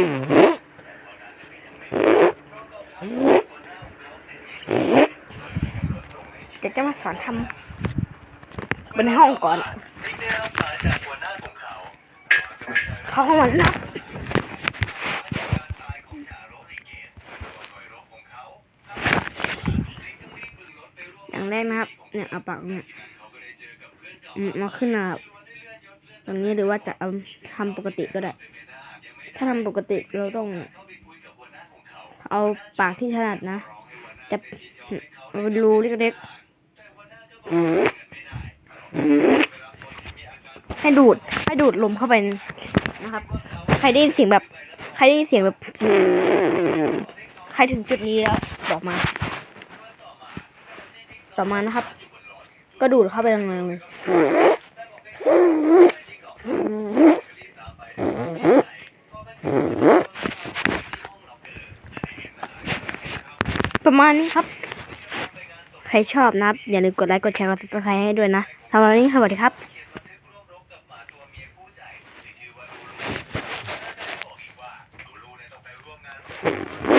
เดี๋ยวจะมาสอนทำบนห้องก่อน เข้าห้องมันนะอย่างแรกนะครับ เนี่ยเอาปากเนี่ยมาขึ้นมาตรงนี้หรือว่าจะทำปกติก็ได้ ถ้าทำปกติเราต้อง เอาปากที่ถนัดนะจะรูเล็กๆให้ดูด ให้ดูดลมเข้าไปนะครับ ใครได้ยินเสียงแบบ ใครได้ยินเสียงแบบ ใครถึงจุดนี้แล้วบอกมา ต่อมานะครับ ก็ดูดเข้าไปตรงนั้นเลย ประมาณนี้ครับ ใครชอบนะครับ อย่าลืมกดไลค์กดแชร์กดติดตามให้ด้วยนะสำหรับวันนี้สวัสดีครับ